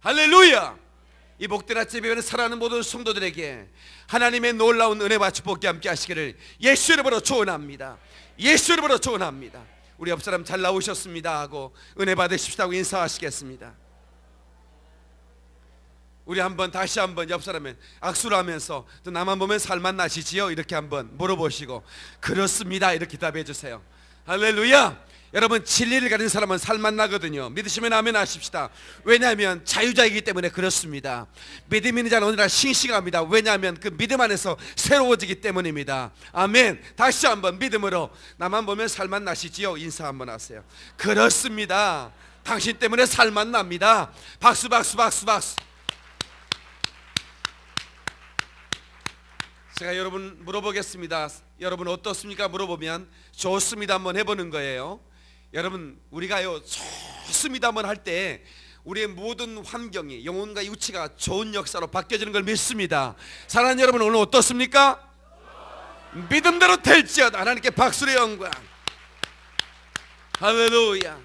할렐루야! 이 복된 아침 예배는 사랑하는 모든 성도들에게 하나님의 놀라운 은혜와 축복이 함께 하시기를 예수 이름으로 축원합니다. 예수 이름으로 축원합니다. 우리 옆 사람 잘 나오셨습니다 하고 은혜 받으십시오 고 인사하시겠습니다. 우리 한번 다시 한번 옆 사람에 악수를 하면서 또 나만 보면 살만 나시지요? 이렇게 한번 물어보시고 그렇습니다 이렇게 답해 주세요. 할렐루야. 여러분 진리를 가진 사람은 살만 나거든요. 믿으시면 아멘 하십시다. 왜냐하면 자유자이기 때문에 그렇습니다. 믿음 있는 자는 오늘날 싱싱합니다. 왜냐하면 그 믿음 안에서 새로워지기 때문입니다. 아멘. 다시 한번 믿음으로 나만 보면 살만 나시지요? 인사 한번 하세요. 그렇습니다. 당신 때문에 살만 납니다. 박수 박수 박수 박수. 제가 여러분 물어보겠습니다. 여러분 어떻습니까? 물어보면 좋습니다. 한번 해보는 거예요 여러분 우리가요 좋습니다만 할 때 우리의 모든 환경이 영혼과 육체가 좋은 역사로 바뀌어지는 걸 믿습니다. 사랑하는 여러분 오늘 어떻습니까? 믿음대로 될지어다 하나님께 박수의 영광. 할렐루야.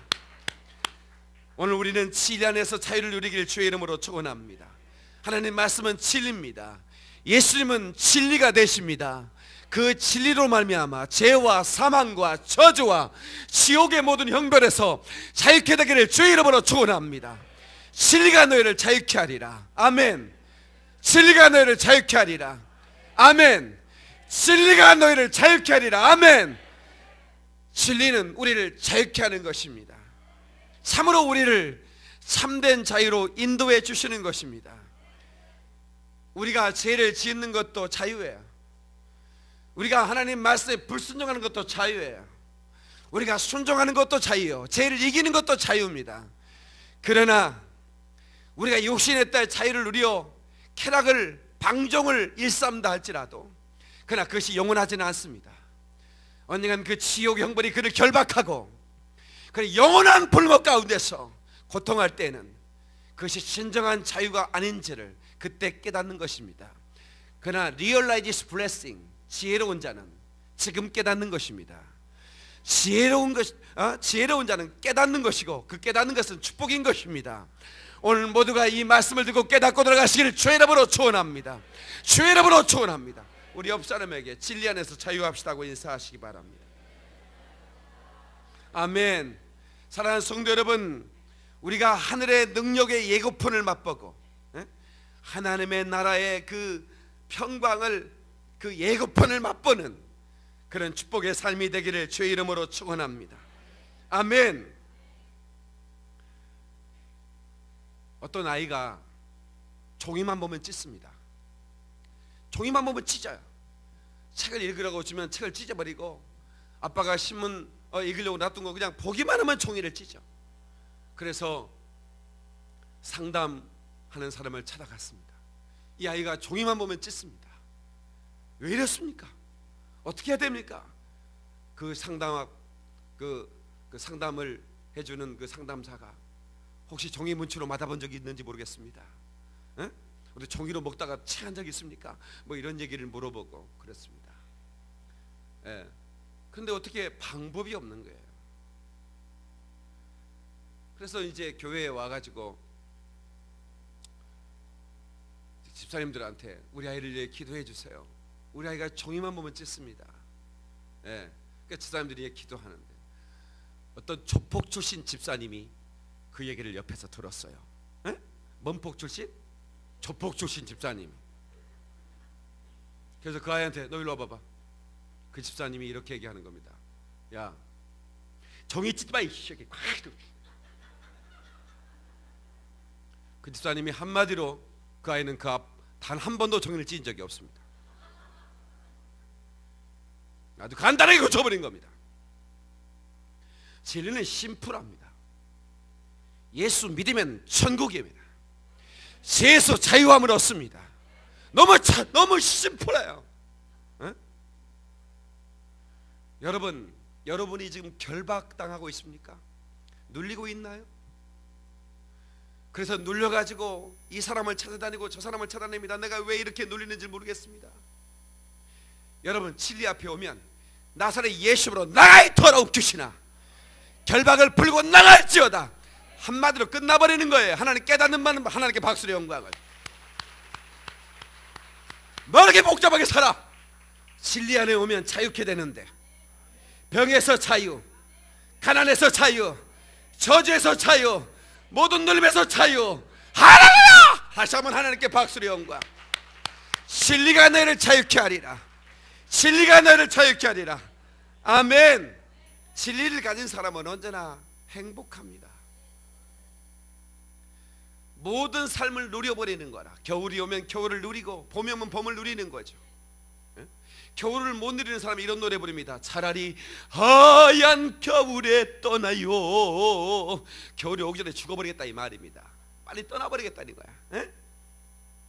오늘 우리는 진리 안에서 자유를 누리길 주의 이름으로 축원합니다. 하나님 말씀은 진리입니다. 예수님은 진리가 되십니다. 그 진리로 말미암아 죄와 사망과 저주와 지옥의 모든 형벌에서 자유케 되기를 주의 이름으로 축원합니다. 진리가 너희를 자유케 하리라. 아멘. 진리가 너희를 자유케 하리라. 아멘. 진리가 너희를 자유케 하리라. 아멘. 진리는 우리를 자유케 하는 것입니다. 참으로 우리를 참된 자유로 인도해 주시는 것입니다. 우리가 죄를 짓는 것도 자유예요. 우리가 하나님 말씀에 불순종하는 것도 자유예요. 우리가 순종하는 것도 자유요. 죄를 이기는 것도 자유입니다. 그러나 우리가 육신의 딸 자유를 누려 쾌락을 방종을 일삼다 할지라도 그러나 그것이 영원하지는 않습니다. 언젠간 그 지옥 형벌이 그를 결박하고 그 영원한 불목 가운데서 고통할 때는 그것이 진정한 자유가 아닌지를 그때 깨닫는 것입니다. 그러나 realize this blessing 지혜로운 자는 지금 깨닫는 것입니다. 지혜로운 것, 어? 지혜로운 자는 깨닫는 것이고 그 깨닫는 것은 축복인 것입니다. 오늘 모두가 이 말씀을 듣고 깨닫고 들어가시기를 주의 이름으로 축원합니다. 주의 이름으로 축원합니다. 우리 옆 사람에게 진리 안에서 자유합시다고 인사하시기 바랍니다. 아멘. 사랑하는 성도 여러분, 우리가 하늘의 능력의 예고편을 맛보고 에? 하나님의 나라의 그 평강을 그 예고편을 맛보는 그런 축복의 삶이 되기를 주의 이름으로 축원합니다. 아멘. 어떤 아이가 종이만 보면 찢습니다. 종이만 보면 찢어요. 책을 읽으라고 주면 책을 찢어버리고 아빠가 신문 어, 읽으려고 놔둔 거 그냥 보기만 하면 종이를 찢어. 그래서 상담하는 사람을 찾아갔습니다. 이 아이가 종이만 보면 찢습니다. 왜 이렇습니까? 어떻게 해야 됩니까? 그 상담 그, 그 상담을 해주는 그 상담사가 혹시 종이 문치로 맞아본 적이 있는지 모르겠습니다. 에? 우리 종이로 먹다가 체한 적 있습니까? 뭐 이런 얘기를 물어보고 그랬습니다. 예. 근데 어떻게 방법이 없는 거예요. 그래서 이제 교회에 와가지고 집사님들한테 우리 아이를 위해 기도해 주세요. 우리 아이가 종이만 보면 찢습니다. 예. 그러니까 집사님들이 기도하는데 어떤 조폭 출신 집사님이 그 얘기를 옆에서 들었어요. 예? 먼폭 출신? 조폭 출신 집사님. 그래서 그 아이한테 너 일로 와봐봐. 그 집사님이 이렇게 얘기하는 겁니다. 야, 종이 찢지 마 이 새끼. 그 집사님이 한마디로 그 아이는 그 앞 단 한 번도 종이를 찢은 적이 없습니다. 아주 간단하게 고쳐버린 겁니다. 진리는 심플합니다. 예수 믿으면 천국입니다. 죄에서 자유함을 얻습니다. 너무 차, 너무 심플해요. 에? 여러분, 여러분이 지금 결박당하고 있습니까? 눌리고 있나요? 그래서 눌려가지고 이 사람을 찾아다니고 저 사람을 찾아냅니다. 내가 왜 이렇게 눌리는지 모르겠습니다. 여러분 진리 앞에 오면 나사렛 예수로 나가이 더러운 귀신아 결박을 풀고 나갈지어다 한마디로 끝나버리는 거예요. 하나님 깨닫는 만 하나님께 박수를 영광을. 뭐 이렇게 복잡하게 살아? 진리 안에 오면 자유케 되는데 병에서 자유, 가난에서 자유, 저주에서 자유, 모든 눌림에서 자유. 할렐루야! 다시 한번 하나님께 박수를 영광. 진리가 너를 자유케 하리라. 진리가 너를 자유케 하리라. 아멘. 진리를 가진 사람은 언제나 행복합니다. 모든 삶을 누려버리는 거라. 겨울이 오면 겨울을 누리고 봄이 오면 봄을 누리는 거죠. 예? 겨울을 못 누리는 사람이 이런 노래 부릅니다. 차라리 하얀 겨울에 떠나요. 겨울이 오기 전에 죽어버리겠다 이 말입니다. 빨리 떠나버리겠다는 거야. 예?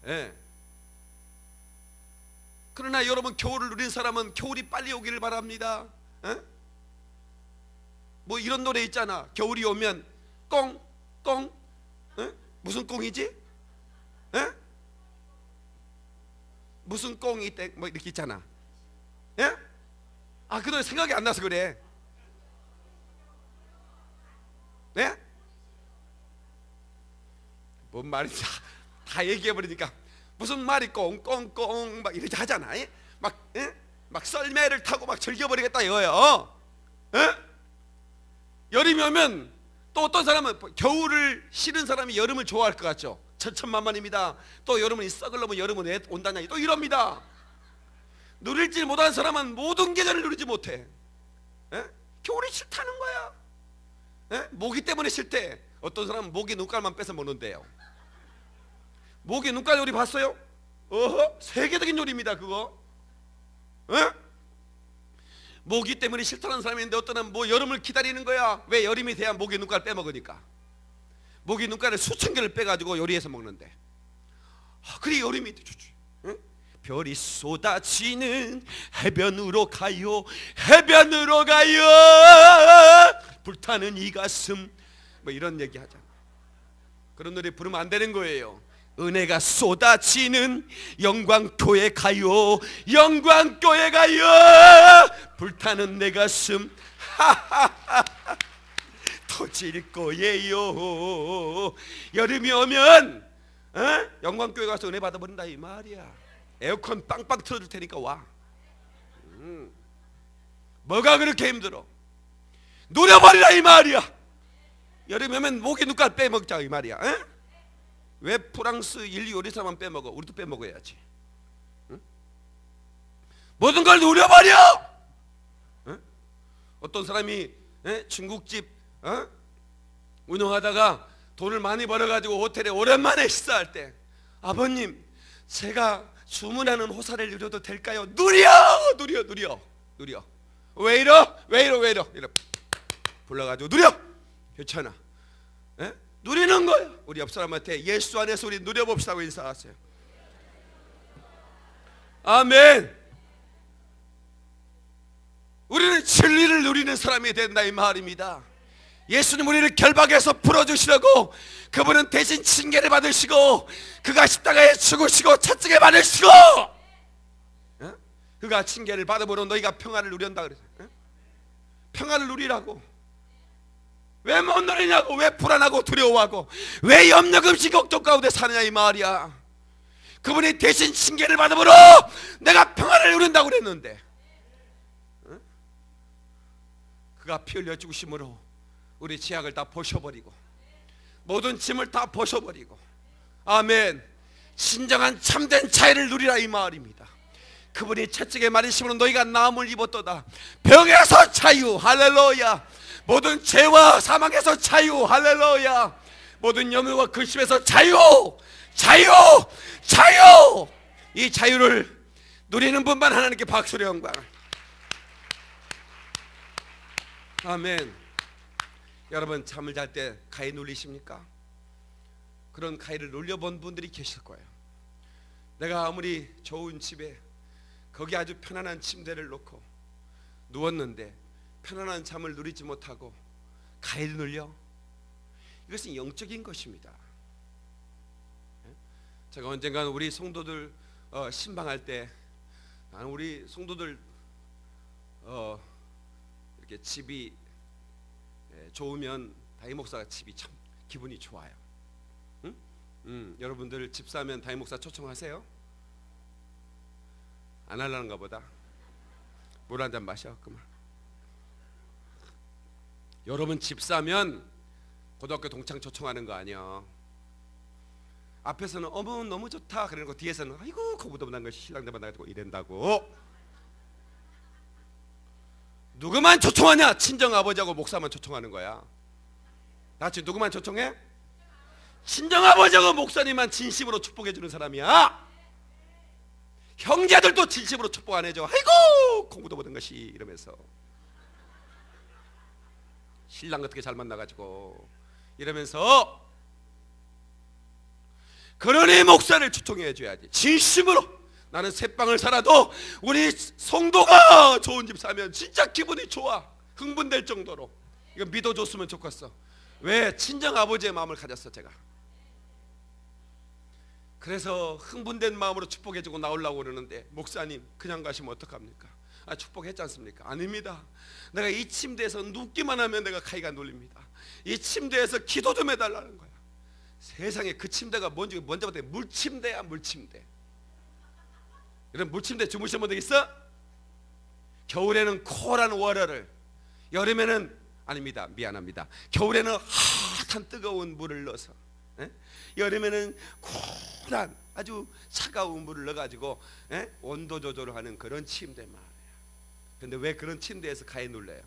예. 그러나 여러분 겨울을 누린 사람은 겨울이 빨리 오기를 바랍니다. 예? 뭐 이런 노래 있잖아. 겨울이 오면 꽁꽁 예? 무슨 꽁이지? 에? 무슨 꽁이 땡 뭐 이렇게 있잖아. 예? 아, 그 노래 생각이 안 나서 그래. 네? 뭔 말인지 다, 다 얘기해 버리니까 무슨 말이 꽁꽁꽁 막 이렇게 하잖아. 예? 막 예? 막 썰매를 타고 막 즐겨 버리겠다 이거예요. 예? 여름이 오면 또 어떤 사람은 겨울을 싫은 사람이 여름을 좋아할 것 같죠. 천천만만입니다. 또 여름은 썩을려면 여름은 왜 온다냐 또 이럽니다. 누릴지 못한 사람은 모든 계절을 누리지 못해. 에? 겨울이 싫다는 거야. 에? 모기 때문에 싫대. 어떤 사람은 모기 눈깔만 뺏어 먹는데요. 모기 눈깔 요리 봤어요? 어허 세계적인 요리입니다 그거. 에? 모기 때문에 싫다는 사람이 있는데 어떤 뭐 여름을 기다리는 거야. 왜 여름이 돼야 모기 눈깔 빼먹으니까. 모기 눈깔을 수천 개를 빼가지고 요리해서 먹는데. 아, 그래 여름이 좋지. 응? 별이 쏟아지는 해변으로 가요. 해변으로 가요. 불타는 이 가슴. 뭐 이런 얘기 하잖아. 그런 노래 부르면 안 되는 거예요. 은혜가 쏟아지는 영광교회 가요. 영광교회 가요. 불타는 내 가슴. 터질 거예요. 여름이 오면 어? 영광교회 가서 은혜 받아버린다 이 말이야. 에어컨 빵빵 틀어줄 테니까 와. 음. 뭐가 그렇게 힘들어? 누려버리라 이 말이야. 여름이 오면 목이 눈깔 빼먹자 이 말이야. 에? 왜 프랑스 인류 요리사만 빼먹어? 우리도 빼먹어야지. 응? 모든 걸 누려버려. 응? 어떤 사람이 에? 중국집 어? 운영하다가 돈을 많이 벌어가지고 호텔에 오랜만에 식사할 때 아버님 제가 주문하는 호사를 누려도 될까요? 누려 누려 누려 누려 왜 이러 왜 이러 왜 이러 이러 불러가지고 누려 괜찮아 에? 누리는 거야. 우리 옆 사람한테 예수 안에서 우리 누려봅시다고 인사하세요. 아멘. 우리는 진리를 누리는 사람이 된다 이 말입니다. 예수님 우리를 결박해서 풀어주시려고 그분은 대신 징계를 받으시고 그가 십자가에 죽으시고 차증에 받으시고 어? 그가 징계를 받음으로 너희가 평안을 누린다 그래서 어? 평안을 누리라고 왜 못 누리냐고 왜 불안하고 두려워하고 왜 염려금시 걱정 가운데 사느냐 이 말이야. 그분이 대신 징계를 받음으로 내가 평안을 누린다고 그랬는데 응? 그가 피 흘려 죽으심으로 우리 죄악을 다 벗어버리고 모든 짐을 다 벗어버리고 아멘. 진정한 참된 차이를 누리라 이 말입니다. 그분이 채찍에 맞으심으로 너희가 나음을 입었도다. 병에서 자유. 할렐루야 모든 죄와 사망에서 자유. 할렐루야. 모든 염려와 근심에서 자유. 자유. 자유. 이 자유를 누리는 분만 하나님께 박수를 영광. 아멘. 여러분 잠을 잘 때 가위 눌리십니까? 그런 가위를 눌려본 분들이 계실 거예요. 내가 아무리 좋은 집에 거기 아주 편안한 침대를 놓고 누웠는데 편안한 잠을 누리지 못하고 가해를 눌려 이것은 영적인 것입니다. 예? 제가 언젠가 우리 성도들 어, 신방할 때 나는 우리 성도들 어, 이렇게 집이 예, 좋으면 다이 목사가 집이 참 기분이 좋아요. 응? 음, 여러분들 집 사면 담임 목사 초청하세요. 안 하려는가 보다. 물 한 잔 마셔 그만. 여러분 집 사면 고등학교 동창 초청하는 거 아니야. 앞에서는 어머 너무 좋다 그러는 거 뒤에서는 아이고 거부도문한 거 신랑 대 만 나가지고 이런다고. 누구만 초청하냐? 친정 아버지하고 목사만 초청하는 거야. 나지 누구만 초청해? 친정 아버지하고 목사님만 진심으로 축복해 주는 사람이야. 형제들도 진심으로 축복 안 해줘. 아이고 공부도 못한 것이 이러면서 신랑 어떻게 잘 만나가지고 이러면서 그러니 목사를 초청해 줘야지. 진심으로 나는 새빵을 살아도 우리 성도가 좋은 집 사면 진짜 기분이 좋아. 흥분될 정도로 이거 믿어줬으면 좋겠어. 왜 친정 아버지의 마음을 가졌어 제가. 그래서 흥분된 마음으로 축복해주고 나오려고 그러는데 목사님 그냥 가시면 어떡합니까? 아 축복했지 않습니까? 아닙니다. 내가 이 침대에서 눕기만 하면 내가 카이가 눌립니다. 이 침대에서 기도 좀 해달라는 거야. 세상에 그 침대가 뭔지 먼저 봤더니 물침대야 물침대. 이런 물침대 주무신 분들 있어? 겨울에는 코란 월요를 여름에는 아닙니다 미안합니다 겨울에는 핫한 뜨거운 물을 넣어서 에? 여름에는 쿨한 아주 차가운 물을 넣어가지고 에? 온도 조절을 하는 그런 침대 말이에요 근데 왜 그런 침대에서 가해 눌려요?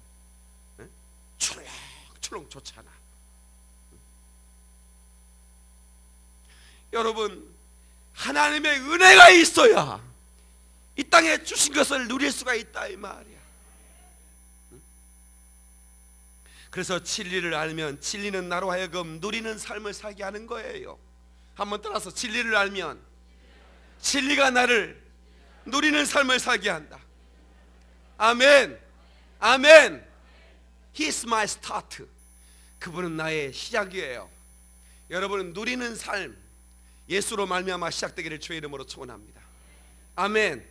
에? 출렁출렁 좋잖아 여러분 하나님의 은혜가 있어야 이 땅에 주신 것을 누릴 수가 있다 이 말이야. 그래서 진리를 알면 진리는 나로 하여금 누리는 삶을 살게 하는 거예요. 한번 따라서 진리를 알면 진리가 나를 누리는 삶을 살게 한다. 아멘. 아멘. He's my start. 그분은 나의 시작이에요. 여러분은 누리는 삶 예수로 말미암아 시작되기를 주의 이름으로 축원합니다. 아멘.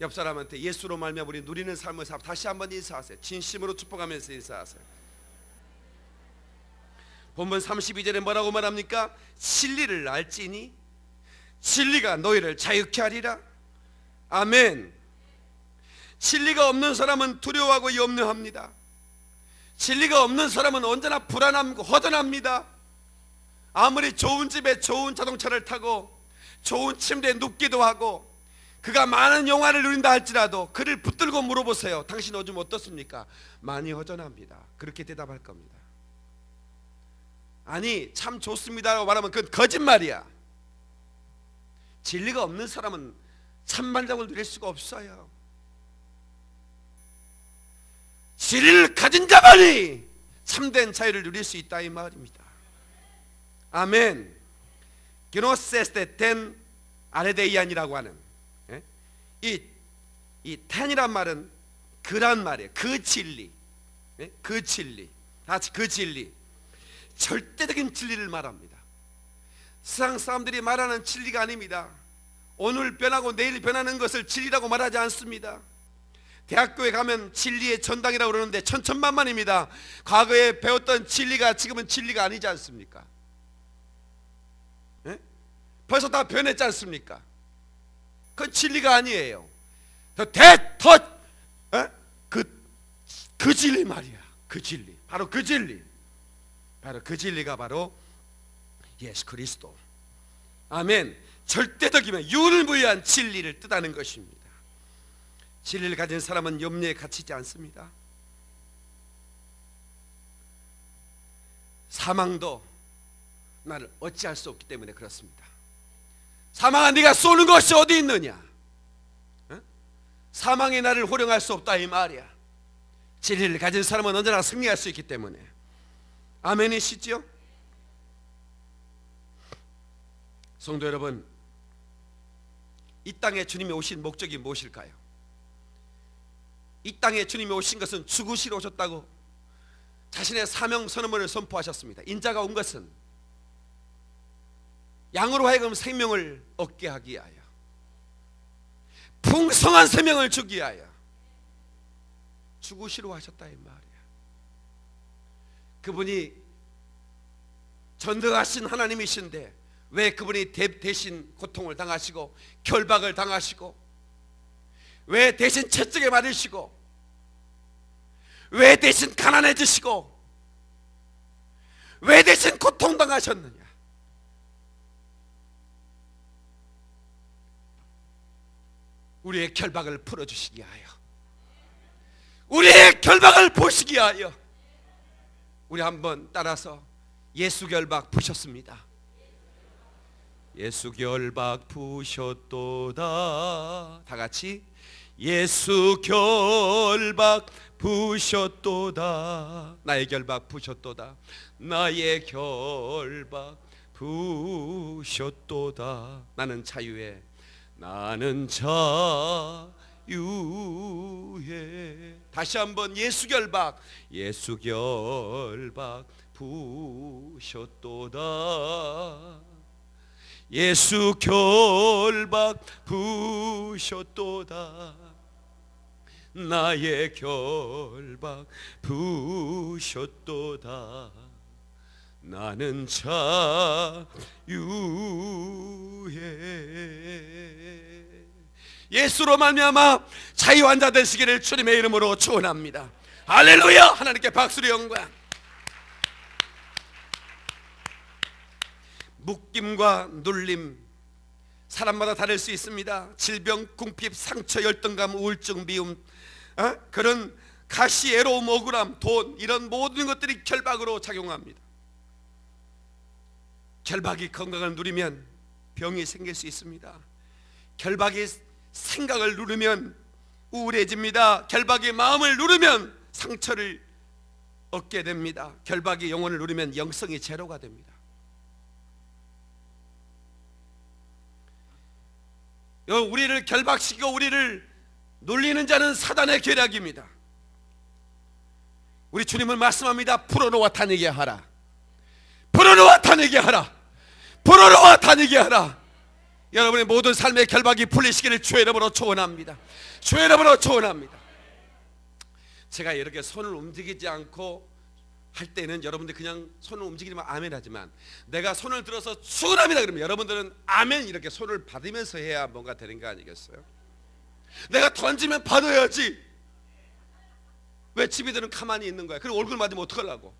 옆 사람한테 예수로 말미암아 우리 누리는 삶을 살 다시 한번 인사하세요. 진심으로 축복하면서 인사하세요. 본문 32절에 뭐라고 말합니까? 진리를 알지니 진리가 너희를 자유케 하리라. 아멘. 진리가 없는 사람은 두려워하고 염려합니다. 진리가 없는 사람은 언제나 불안함고 허전합니다. 아무리 좋은 집에 좋은 자동차를 타고 좋은 침대에 눕기도 하고 그가 많은 영화를 누린다 할지라도 그를 붙들고 물어보세요. 당신 요즘 어떻습니까? 많이 허전합니다. 그렇게 대답할 겁니다. 아니 참 좋습니다라고 말하면 그건 거짓말이야. 진리가 없는 사람은 참만족을 누릴 수가 없어요. 진리를 가진 자만이 참된 자유를 누릴 수 있다 이 말입니다. 아멘. 기노세스테 텐 아레데이안이라고 하는 이, 이 텐이란 말은 그란 말이에요. 그 진리. 네? 그 진리. 같이 그 진리. 절대적인 진리를 말합니다. 세상 사람들이 말하는 진리가 아닙니다. 오늘 변하고 내일 변하는 것을 진리라고 말하지 않습니다. 대학교에 가면 진리의 전당이라고 그러는데 천천만만입니다. 과거에 배웠던 진리가 지금은 진리가 아니지 않습니까? 네? 벌써 다 변했지 않습니까? 그건 진리가 아니에요. 더 대, 더, 어? 그, 그 진리 말이야. 그 진리. 바로 그 진리. 바로 그 진리가 바로 예수 그리스도. 아멘. 절대적이면 유일무이한 진리를 뜻하는 것입니다. 진리를 가진 사람은 염려에 갇히지 않습니다. 사망도 나를 어찌할 수 없기 때문에 그렇습니다. 사망아 네가 쏘는 것이 어디 있느냐 사망의 나를 호령할 수 없다 이 말이야 진리를 가진 사람은 언제나 승리할 수 있기 때문에 아멘이시죠? 성도 여러분 이 땅에 주님이 오신 목적이 무엇일까요? 이 땅에 주님이 오신 것은 죽으시러 오셨다고 자신의 사명 선언문을 선포하셨습니다. 인자가 온 것은 양으로 하여금 생명을 얻게 하기 위하여 풍성한 생명을 주기 위하여 죽으시러 하셨다 이 말이야. 그분이 전능하신 하나님이신데 왜 그분이 대, 신 고통을 당하시고 결박을 당하시고 왜 대신 채찍에 맞으시고 왜 대신 가난해지시고 왜 대신 고통당하셨느냐? 우리의 결박을 풀어주시기 하여. 우리의 결박을 보시기 하여. 우리 한번 따라서 예수 결박 부셨습니다. 예수 결박 부셨도다. 다 같이 예수 결박 부셨도다. 나의 결박 부셨도다. 나의 결박 부셨도다. 나는 자유해. 나는 자유해. 다시 한번 예수 결박. 예수 결박 부셨도다. 예수 결박 부셨도다 나의 결박 부셨도다. 나는 자유해. 예수로 말미암아 자유한 자 되시기를 주님의 이름으로 축원합니다. 할렐루야! 하나님께 박수를 영광 묶임과 눌림 사람마다 다를 수 있습니다. 질병, 궁핍, 상처, 열등감, 우울증, 미움 어? 그런 가시, 애로움, 억울함, 돈 이런 모든 것들이 결박으로 작용합니다. 결박이 건강을 누리면 병이 생길 수 있습니다. 결박이 생각을 누르면 우울해집니다. 결박이 마음을 누르면 상처를 얻게 됩니다. 결박이 영혼을 누르면 영성이 제로가 됩니다. 우리를 결박시키고 우리를 놀리는 자는 사단의 계략입니다. 우리 주님은 말씀합니다. 풀어놓아 다니게 하라. 풀어놓아 다니게 하라. 풀어놓아 다니게 하라. 여러분의 모든 삶의 결박이 풀리시기를 주의 이름으로 초원합니다. 주의 이름으로 초원합니다. 제가 이렇게 손을 움직이지 않고 할 때는 여러분들 그냥 손을 움직이면 아멘 하지만 내가 손을 들어서 축원합니다 그러면 여러분들은 아멘 이렇게 손을 받으면서 해야 뭔가 되는 거 아니겠어요? 내가 던지면 받아야지 왜 집이들은 가만히 있는 거야 그리고 얼굴 맞으면 어떡하려고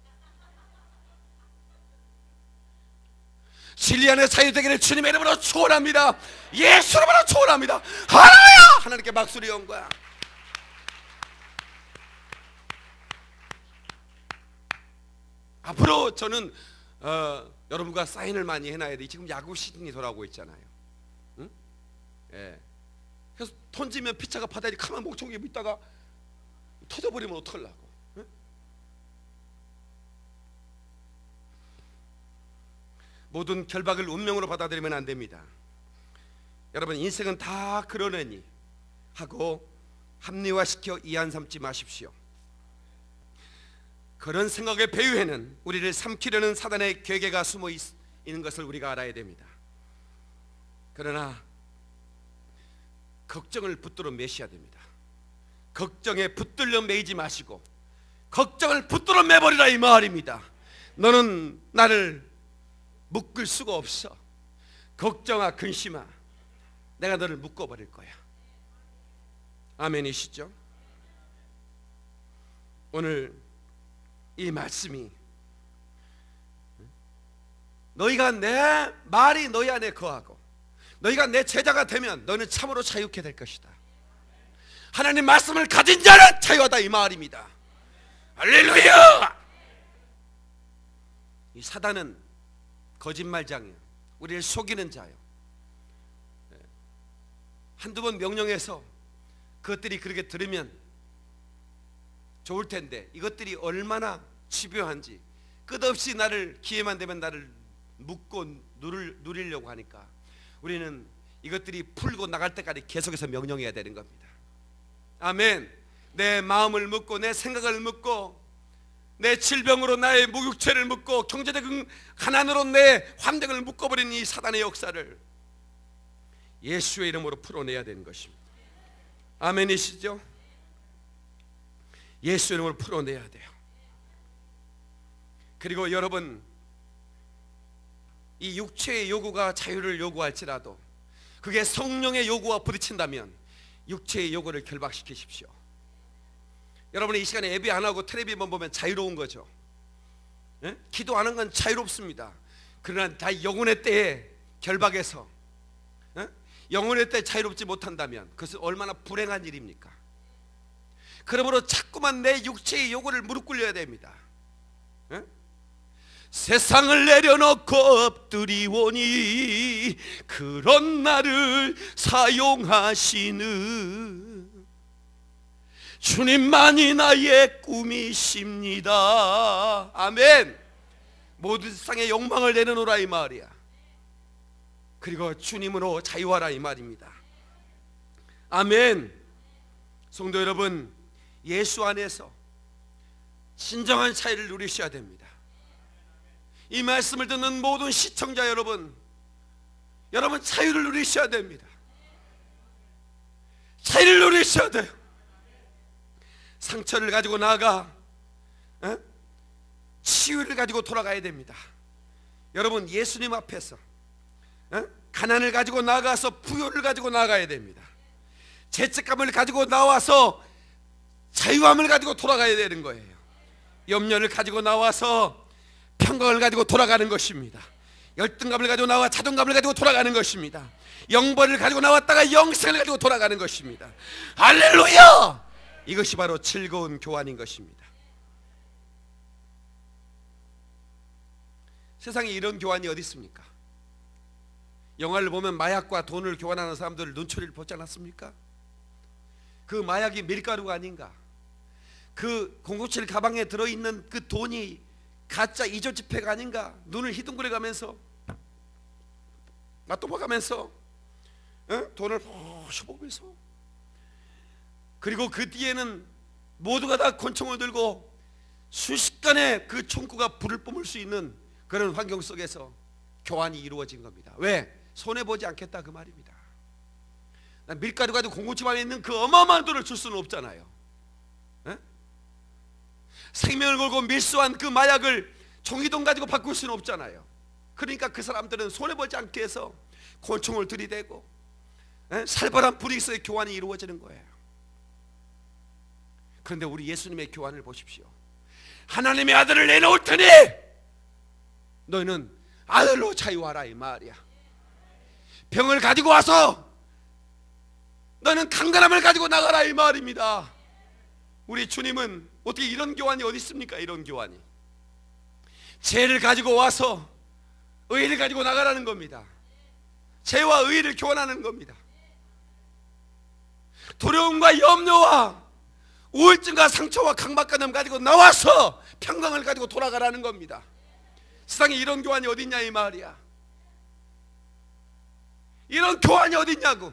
진리 안에 자유되기를 주님의 이름으로 축원합니다 예수 이름으로 축원합니다 하나야 하나님께 박수를 연 거야 앞으로 저는 어, 여러분과 사인을 많이 해놔야 돼. 지금 야구 시즌이 돌아오고 있잖아요. 응? 예. 그래서 던지면 피차가 바다에 가만 목청기 있다가 터져버리면 어떡하려고. 응? 모든 결박을 운명으로 받아들이면 안 됩니다. 여러분 인생은 다 그러느니 하고 합리화시켜 이안 삼지 마십시오. 그런 생각의 배후에는 우리를 삼키려는 사단의 괴계가 숨어 있, 는 것을 우리가 알아야 됩니다. 그러나 걱정을 붙들어 매셔야 됩니다. 걱정에 붙들려 매이지 마시고 걱정을 붙들어 매버리라 이 말입니다. 너는 나를 묶을 수가 없어. 걱정아 근심아 내가 너를 묶어버릴 거야. 아멘이시죠? 오늘 이 말씀이 너희가 내 말이 너희 안에 거하고 너희가 내 제자가 되면 너는 참으로 자유케 될 것이다. 하나님 말씀을 가진 자는 자유하다 이 말입니다. 할렐루야! 이 사단은 거짓말장이야. 우리를 속이는 자요. 한두 번 명령해서 그것들이 그렇게 들으면 좋을 텐데 이것들이 얼마나 집요한지 끝없이 나를 기회만 되면 나를 묶고 누를, 누리려고 하니까 우리는 이것들이 풀고 나갈 때까지 계속해서 명령해야 되는 겁니다. 아멘. 내 마음을 묶고 내 생각을 묶고 내 질병으로 나의 무육체를 묶고 경제적 가난으로 내 환경을 묶어버린 이 사단의 역사를 예수의 이름으로 풀어내야 되는 것입니다. 아멘이시죠? 예수 이름으로 풀어내야 돼요. 그리고 여러분 이 육체의 요구가 자유를 요구할지라도 그게 성령의 요구와 부딪힌다면 육체의 요구를 결박시키십시오. 여러분이 이 시간에 예배 안 하고 텔레비만 보면 자유로운 거죠. 예? 기도 하는 건 자유롭습니다. 그러나 다 영혼의 때에 결박해서 예? 영혼의 때 자유롭지 못한다면 그것은 얼마나 불행한 일입니까? 그러므로 자꾸만 내 육체의 요구를 무릎 꿇려야 됩니다. 예? 세상을 내려놓고 엎드리오니 그런 나를 사용하시는 주님만이 나의 꿈이십니다. 아멘. 모든 세상의 욕망을 내려놓으라 이 말이야. 그리고 주님으로 자유하라 이 말입니다. 아멘. 성도 여러분, 예수 안에서 진정한 차이를 누리셔야 됩니다. 이 말씀을 듣는 모든 시청자 여러분, 여러분 자유를 누리셔야 됩니다. 자유를 누리셔야 돼요. 상처를 가지고 나가 어? 치유를 가지고 돌아가야 됩니다. 여러분 예수님 앞에서 어? 가난을 가지고 나가서 부요를 가지고 나가야 됩니다. 죄책감을 가지고 나와서 자유함을 가지고 돌아가야 되는 거예요. 염려를 가지고 나와서 평강을 가지고 돌아가는 것입니다. 열등감을 가지고 나와 자존감을 가지고 돌아가는 것입니다. 영벌을 가지고 나왔다가 영생을 가지고 돌아가는 것입니다. 할렐루야! 이것이 바로 즐거운 교환인 것입니다. 세상에 이런 교환이 어디 있습니까? 영화를 보면 마약과 돈을 교환하는 사람들 눈초리를 보지 않았습니까? 그 마약이 밀가루가 아닌가? 그007 가방에 들어있는 그 돈이 가짜 이조 지폐가 아닌가? 눈을 희둥그레 가면서 맛도 봐가면서 어? 돈을 보시 보면서 그리고 그 뒤에는 모두가 다 권총을 들고 순식간에 그 총구가 불을 뿜을 수 있는 그런 환경 속에서 교환이 이루어진 겁니다. 왜? 손해 보지 않겠다 그 말입니다. 밀가루 가지고 공고집 안에 있는 그 어마어마한 돈을 줄 수는 없잖아요. 에? 생명을 걸고 밀수한 그 마약을 종이돈 가지고 바꿀 수는 없잖아요. 그러니까 그 사람들은 손해 보지 않게 해서 권총을 들이대고 에? 살벌한 불익서의 교환이 이루어지는 거예요. 그런데 우리 예수님의 교환을 보십시오. 하나님의 아들을 내놓을 테니 너희는 아들로 자유하라 이 말이야. 병을 가지고 와서 너는 강간함을 가지고 나가라 이 말입니다. 우리 주님은 어떻게 이런 교환이 어디 있습니까? 이런 교환이 죄를 가지고 와서 의를 가지고 나가라는 겁니다. 죄와 의를 교환하는 겁니다. 두려움과 염려와 우울증과 상처와 강박관념 가지고 나와서 평강을 가지고 돌아가라는 겁니다. 세상에 이런 교환이 어딨냐 이 말이야. 이런 교환이 어딨냐고.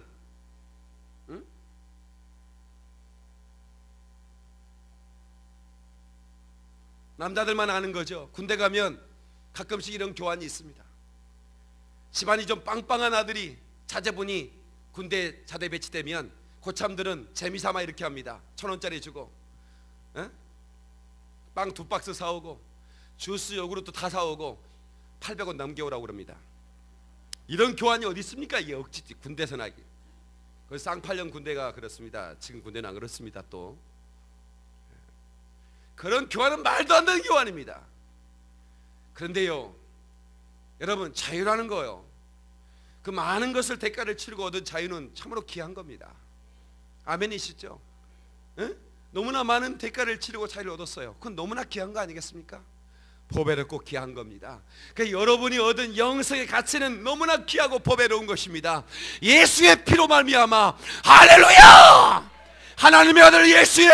남자들만 아는 거죠. 군대 가면 가끔씩 이런 교환이 있습니다. 집안이 좀 빵빵한 아들이 자제분이 군대 자대 배치되면 고참들은 재미삼아 이렇게 합니다. 천 원짜리 주고 빵 두 박스 사오고 주스 요구르트 다 사오고 800원 남겨오라고 그럽니다. 이런 교환이 어디 있습니까? 이게 억지 군대에서 나기. 그 쌍팔년 군대가 그렇습니다. 지금 군대는 안 그렇습니다. 또 그런 교환은 말도 안 되는 교환입니다. 그런데요, 여러분 자유라는 거요. 그 많은 것을 대가를 치르고 얻은 자유는 참으로 귀한 겁니다. 아멘이시죠? 에? 너무나 많은 대가를 치르고 자유를 얻었어요. 그건 너무나 귀한 거 아니겠습니까? 보배롭고 귀한 겁니다. 그 여러분이 얻은 영성의 가치는 너무나 귀하고 보배로운 것입니다. 예수의 피로 말미암아 할렐루야! 하나님의 아들 예수의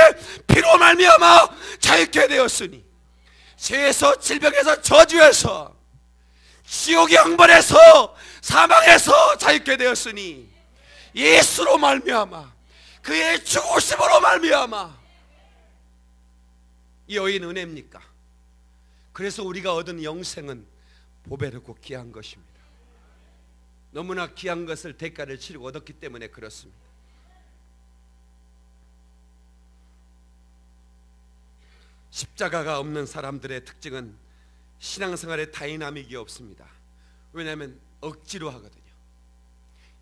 피로 말미암아 자유케 되었으니 죄에서 질병에서 저주에서 지옥의 형벌에서 사망에서 자유케 되었으니 예수로 말미암아 그의 죽으심으로 말미암아 이 여인 은혜입니까? 그래서 우리가 얻은 영생은 보배롭고 귀한 것입니다. 너무나 귀한 것을 대가를 치르고 얻었기 때문에 그렇습니다. 십자가가 없는 사람들의 특징은 신앙생활에 다이나믹이 없습니다. 왜냐하면 억지로 하거든요.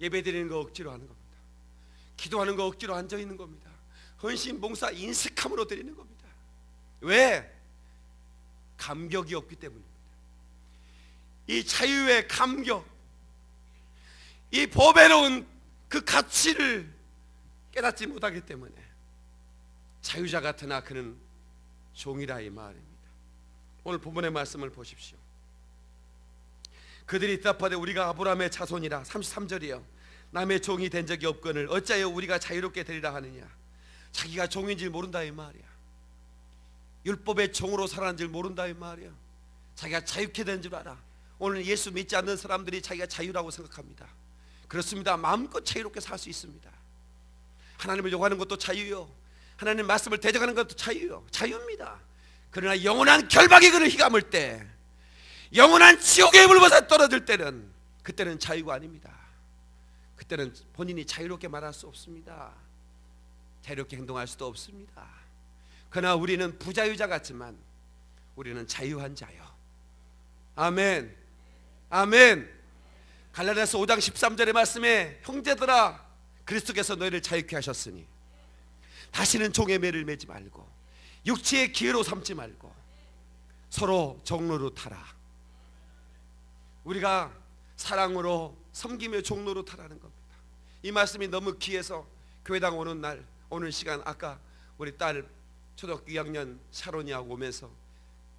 예배 드리는 거 억지로 하는 겁니다. 기도하는 거 억지로 앉아 있는 겁니다. 헌신 봉사 인색함으로 드리는 겁니다. 왜? 감격이 없기 때문입니다. 이 자유의 감격, 이 보배로운 그 가치를 깨닫지 못하기 때문에 자유자 같으나 그는 종이라 이 말입니다. 오늘 본문의 말씀을 보십시오. 그들이 대답하되 우리가 아브라함의 자손이라 33절이요. 남의 종이 된 적이 없거늘 어찌하여 우리가 자유롭게 되리라 하느냐? 자기가 종인 줄 모른다 이 말이야. 율법의 종으로 살아난 줄 모른다 이 말이야. 자기가 자유케 된 줄 알아. 오늘 예수 믿지 않는 사람들이 자기가 자유라고 생각합니다. 그렇습니다. 마음껏 자유롭게 살 수 있습니다. 하나님을 요구하는 것도 자유요 하나님 말씀을 대적하는 것도 자유요 자유입니다. 그러나 영원한 결박이 그를 휘감을 때 영원한 지옥의 물벗어 떨어질 때는 그때는 자유가 아닙니다. 그때는 본인이 자유롭게 말할 수 없습니다. 자유롭게 행동할 수도 없습니다. 그러나 우리는 부자유자 같지만 우리는 자유한 자요. 아멘. 아멘. 갈라디아서 5장 13절의 말씀에 형제들아 그리스도께서 너희를 자유케 하셨으니 다시는 종의 매를 매지 말고 육체의 기회로 삼지 말고 서로 정로로 타라. 우리가 사랑으로 섬기며 종로로 타라는 겁니다. 이 말씀이 너무 귀해서 교회당 오는 날 오는 시간 아까 우리 딸 초등학교 2학년 샤론이하고 오면서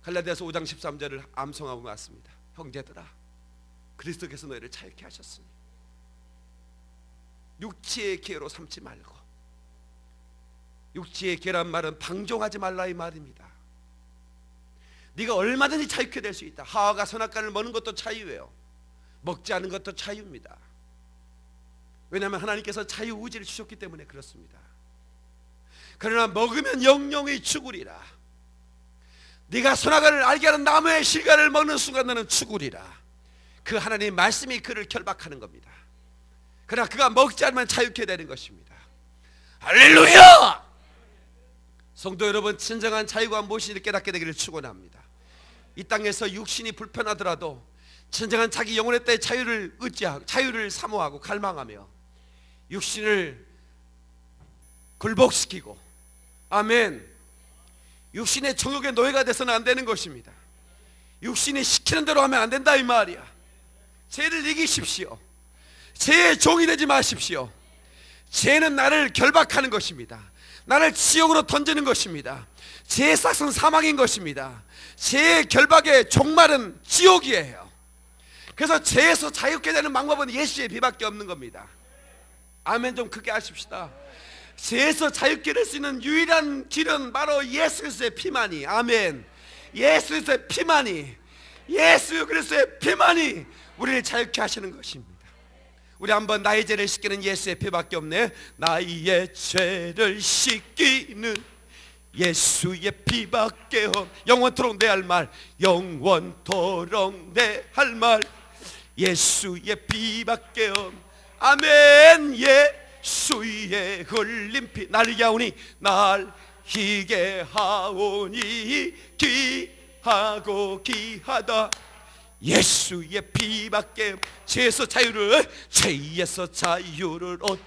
갈라디아서 5장 13절을 암송하고 왔습니다. 형제들아 그리스도께서 너희를 자유케 하셨으니 육체의 기회로 삼지 말고 육체의 기회란 말은 방종하지 말라 이 말입니다. 네가 얼마든지 자유케 될 수 있다. 하와가 선악과를 먹는 것도 자유예요. 먹지 않은 것도 자유입니다. 왜냐하면 하나님께서 자유의지를 주셨기 때문에 그렇습니다. 그러나 먹으면 영영이 죽으리라. 네가 선악과를 알게 하는 나무의 실과를 먹는 순간 너는 죽으리라. 그 하나님의 말씀이 그를 결박하는 겁니다. 그러나 그가 먹지 않으면 자유케 되는 것입니다. 할렐루야 성도 여러분 진정한 자유가 무엇인지 깨닫게 되기를 축원합니다. 이 땅에서 육신이 불편하더라도 진정한 자기 영혼의 때의 자유를 의지하고 자유를 사모하고 갈망하며 육신을 굴복시키고 아멘. 육신의 정욕의 노예가 돼서는 안 되는 것입니다. 육신이 시키는 대로 하면 안 된다 이 말이야. 죄를 이기십시오. 죄의 종이 되지 마십시오. 죄는 나를 결박하는 것입니다 나를 지옥으로 던지는 것입니다. 죄의 싹은 사망인 것입니다. 죄의 결박의 종말은 지옥이에요. 그래서 죄에서 자유케 되는 방법은 예수의 비밖에 없는 겁니다. 아멘 좀 크게 하십시다. 죄에서 자유케 될 수 있는 유일한 길은 바로 예수 그리스도의 피만이. 아멘. 예수 그리스도의 피만이. 예수 그리스도의 피만이 우리를 자유케 하시는 것입니다 우리 한번 나의 죄를 씻기는 예수의 피밖에 없네. 나의 죄를 씻기는 예수의 피밖에 없. 영원토록 내 할 말 영원토록 내 할 말 예수의 피밖에 없. 아멘. 예수의 흘린 피. 날게 하오니 날히게 하오니 귀하고 귀하다 예수의 피밖에 죄에서 자유를 죄에서 자유를 얻